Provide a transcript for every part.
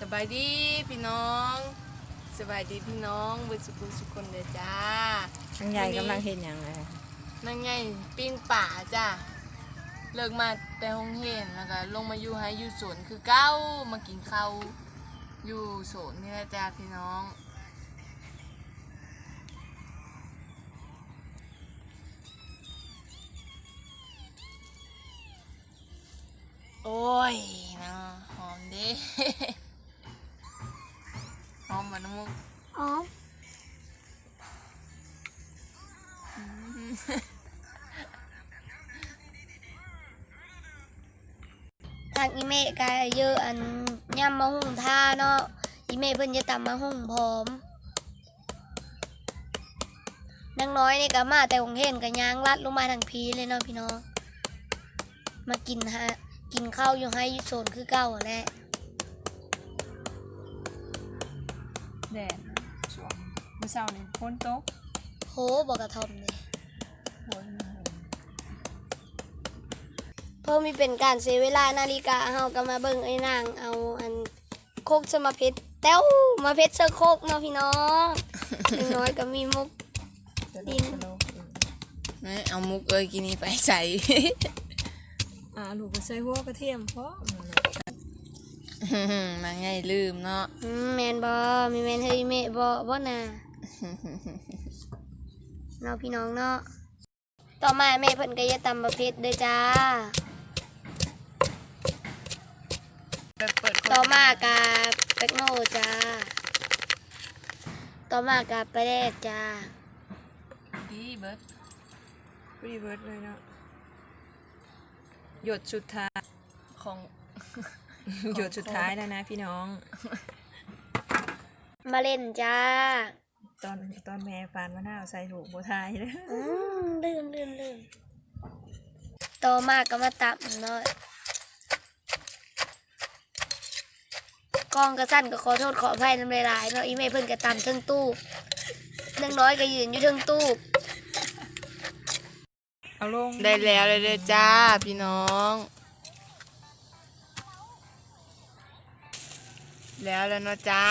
สบายดีพี่น้อง สบายดีพี่น้องเบุญสุขุสุขคนเด้อจ้าทางใหญ่กำลังเห็นอย่างไรนั่งไงปิ้งป่าจ้าเลิกมาแต่ห้องเห็นแล้วก็ลงมาอยู่ให้อยู่สวนคือเก้ามากินข้าวอยู่สวนนี่แหละจ้าพี่น้องโอ้ยนะหอมเด้ หอมเหมือนน้ำมุกอ๋อทางอีเมะกายเยอะอันย่ำมาหุ่งท่าเนาะอีเมะเพิ่นจะตำมาหุ่งพร้อมนางน้อยนี่ก็มาแต่ของเห็นกับยางลัดลงมาทางพีเลยเนาะพี่น้อง มากินฮะกินข้าวอยู่ให้อยู่โซนคือเก่าแหละ แดดช่วงเมื่อเช้านี่ฝนตกโหบอกกระทอมเลยฝนเพิ่มมีเป็นการเสียเวลานาฬิกาเฮาก็มาเบิ่งไอ้นางเอาอันโคกสมาเพชรแต้วมาเพชรเสื้อโคกเนาะพี่น้องอย่างน้อยก็มีมุกจะดิลนงจะลงนี่เอามุกเอ้ยกินนี้ไปใส่ อ่าลูกก็ใส่หัวกระเทียมเพ ราะมาไงลืมเนาะอืมแมนบอมีแมนเฮยเมะบอบ่น่ะเนาะพี่น้องเนาะต่อมาแม่เพิ่นก็จะตำประเภทเด้อจ้าเปิดเปิดต่อมากับเป็กโนจ้า ต่อมากับปลาแดกจ้าดีเบิร์ดรีเวิร์สเลยเนาะหยดสุดท้ายของ หยดสุดท้ายแล้วนะพี่น้อง มาเล่นจ้า ตอนตอนแม่ปานมะนาวใส่ถูกโบทายเลยอืมลืมลืมลืมต่อมาก็มาตับเนาะกองกระสั้นก็ขอโทษขออภัยน้ำลายๆเนาะอีเมเพิ่นก็ตำเทิงตู้นางน้อยก็ยืนอยู่เทิงตู้เอาลง ได้แล้วเลยเด้อจ้า พี่น้อง แล้วแล้วเนาะจ้า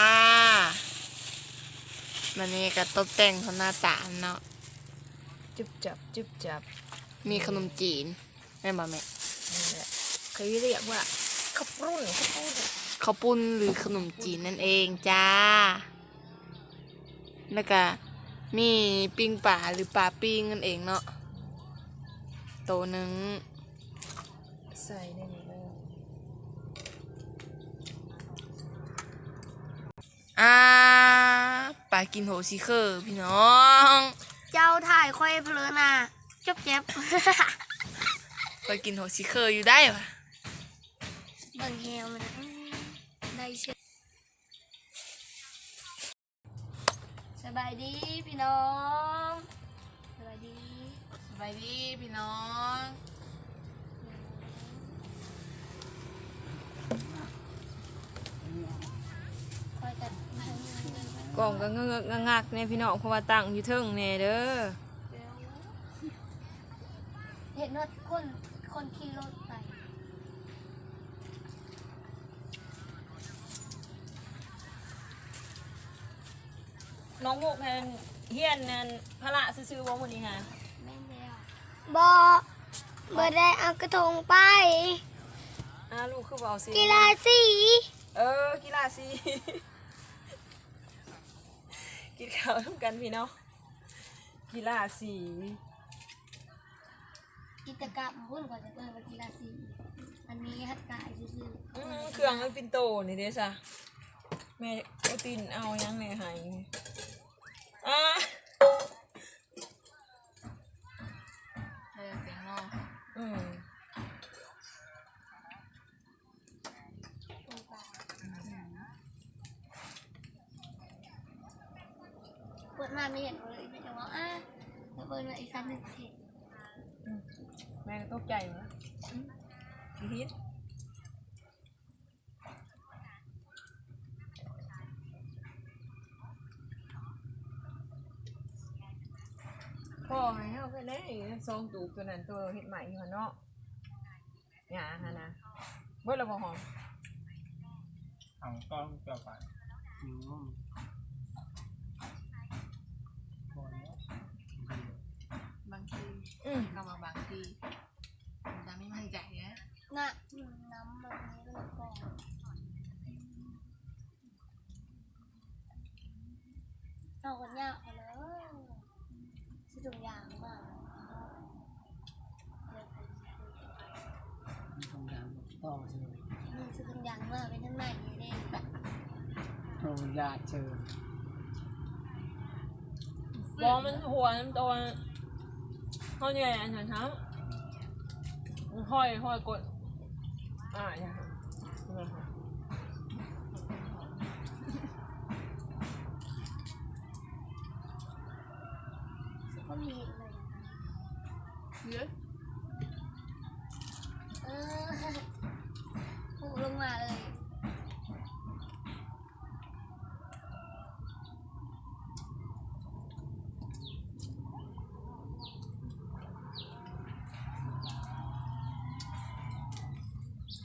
มันนี่ก็ตกแต่งเขาหน้าตาเนาะ จุบจับจุบจับมีขนมจีนแม่นบ่แม่นี่แหละเคยเรียกว่าข้าวปรุ่นข้าวปรุ่นข้าวปุ้นหรือขนมจีนนั่นเองจ้า แล้วก็มีปิ้งป่าหรือปลาปิ้งนั่นเองเนาะ โตวหนึ่ง ใส่ในนี้เลย อ่าปลากินโหชิเคอร์พี่น้อง เจ้าถ่ายค่อยเพลินอะจบเจ็บปลากินโหชิเคอร์อยู่ได้ปะเบิ่งแฮวมันนะอืมได้เชื่อสบายดีพี่น้อง สบายดี สบายดีพี่น้อง คอยกัน กล่องก็เงือกงักเนี่ยพี่น้องเพราะว่าตั้งอยู่เทิงเนี่ยเด้อเห็นรถคนคนขี่รถไปน้องมุกแทนเฮียนนั่นพระซื้อๆว่าวันนี้ฮะบอบ่ได้เอากระทงไปอ่าลูกคือเบอาสิกีฬาสี เออกีฬาสิกิน ข้าวร่วมกันพี่น้องกีฬาสีกิจกรรมพุ่นกว่าจะเปิดว่ากีฬาสี อันนี้ฮัดกายซื่ออืมเครื่องมันปินโตนี่เด้จ้ะแม่เอาตินเอายังไงหายอ่า เออเสียงเนาะ อืม เปิด มาไม่เห็นเลยไม่จะว่าอะเดี๋ยวเปิดมาอีกสักหนึ่งเห็นแม่ก็ตกใจวะอืมอีฮิตพ่อให้เฮาไปได้ซองตูบตัวนั้นตัวเฮ็ดใหม่อยู่หั่นเนาะหยาฮะนะเบิดและบ่หอมทางกล้องเกี่ยวไปอืมพอแล้ว บางที อืมก็มาบางทีมันจะไม่มั่นใจนะน่ะอืมน้ำแบบนี้ก็ก่อนเอาคนยากเอาเลยสิถุงยางมากเลยไปมีคำถามต่อเชิญนี่สิถุงยางมากเป็นทั้งในนี่เด้แบบโอ้ญาติเชิญบอมันหัวน้ำตัวเข้าเนี่ยอันนั้นทั้งห้อยห้อยกดอ่าอย่างนี้นนั่นค่ะ ก็มีเห็นเลย เยอะ เออพุ่งลงมาเลย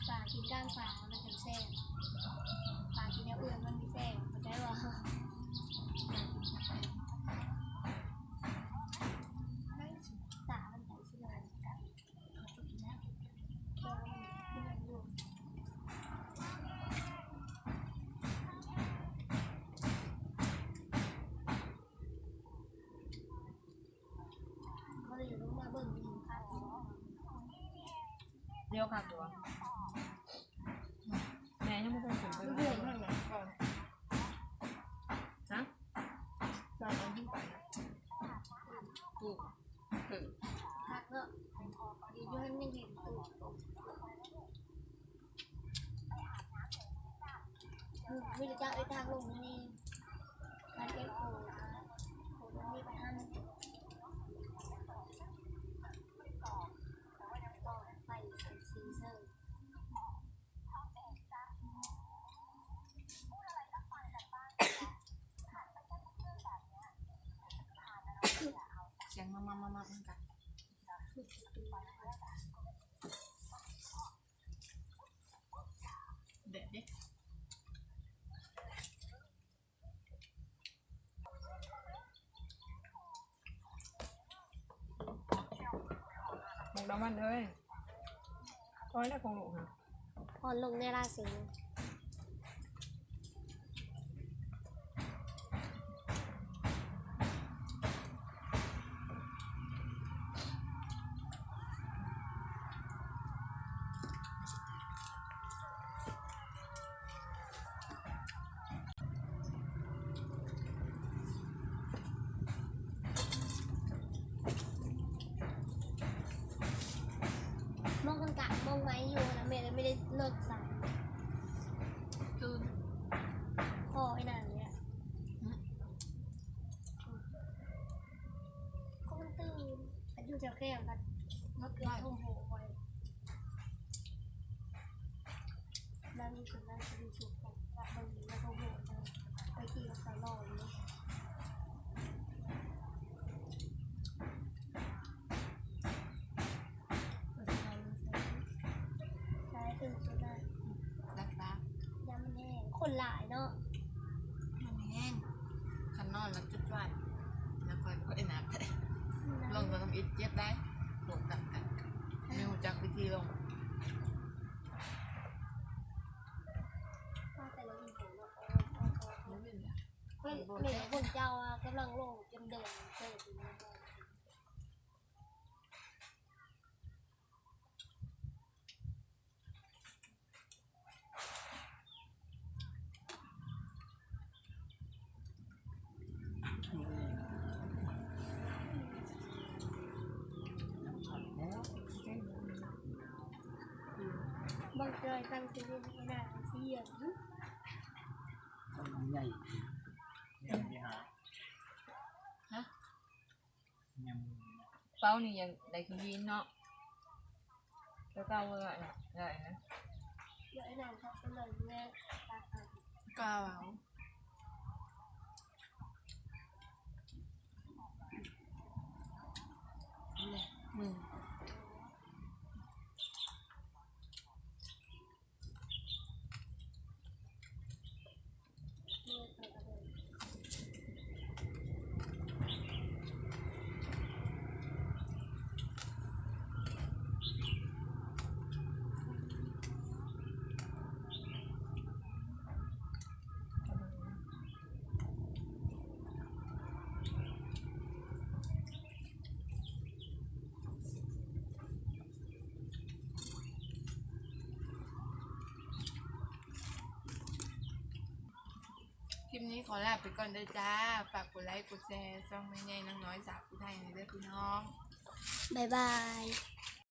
ปลากินก้างปลามันถึงแซ่บปลากินแนวอื่นมันไม่แซ่บเข้าใจบ่ตามันแต่สิเลยกับเขาสุดนะแค่ว่ามันมันอยู่ เขาเลยอยู่ลงมาเบิ่งดูค่ะ เดียวค่ะตัวแม่ยังไม่เคยถึงไปเรื่เลอยยๆนั่นแหละก่อนนะตอนนั้นที่ไปกูคือ พักเนาะดีด้วยยังเห็นตูดไม่รู้จักไอ้ทางลงนี่มันเอ็กโคนะคะโคมันมีไปห้านาทีต่อไฟใส่ซีเซอร์ เสียงมามามามามันกันเด็ดดิ หมกดำมันเลยร้อยได้ของหลูกค่ะ พอลงในราศี มองกันกะมองไม้อยู่นะเมย์เลยไม่ได้เลิกสาย คือ พอไอ้นั่นเนี่ยก็มันตื่น จะแค่กันมาเกิดทุ่มโหไว้นั่นนี่คือนั่นคือชุดของกับบางทีแล้วก็โหไปที่กับสาลอเลยใช่ตื่นสุดนะรักษายำแห้งคนหลายเนาะ มันแห้งขันนอนแล้วจุดไฟแล้วค่อยก็ไอ้น้ำแต่ลงกับน้ำอิดเจ็บได้ลงตักกันไม่รู้จักวิธีลง ว่าแต่เราเห็นผมว่าเอาเอาเอา ไม่เป็นไร เฮ้ยเหนือคนเจ้าอะกำลังลงจนเดินเติบอยู่นะแล้วบางเจอตั้งชื่อขนาดเสียงต้องใหญ่ ยังมีหา ฮะ ยัง เป้านี่ยังได้คือยินเนาะแล้วก็ว่าอะไรได้นะเดี๋ยวไอ้นางเขาก็เลยแม่ตาตา ก้าวเอานี่แหละมือ ลิปนี้ ขอลาไปก่อนเด้อจ้า ฝากกดไลค์ กดแชร์ช่องแม่ใหญ่น้องน้อยสาวผู้ไทยในเด้อพี่น้อง บ๊ายบาย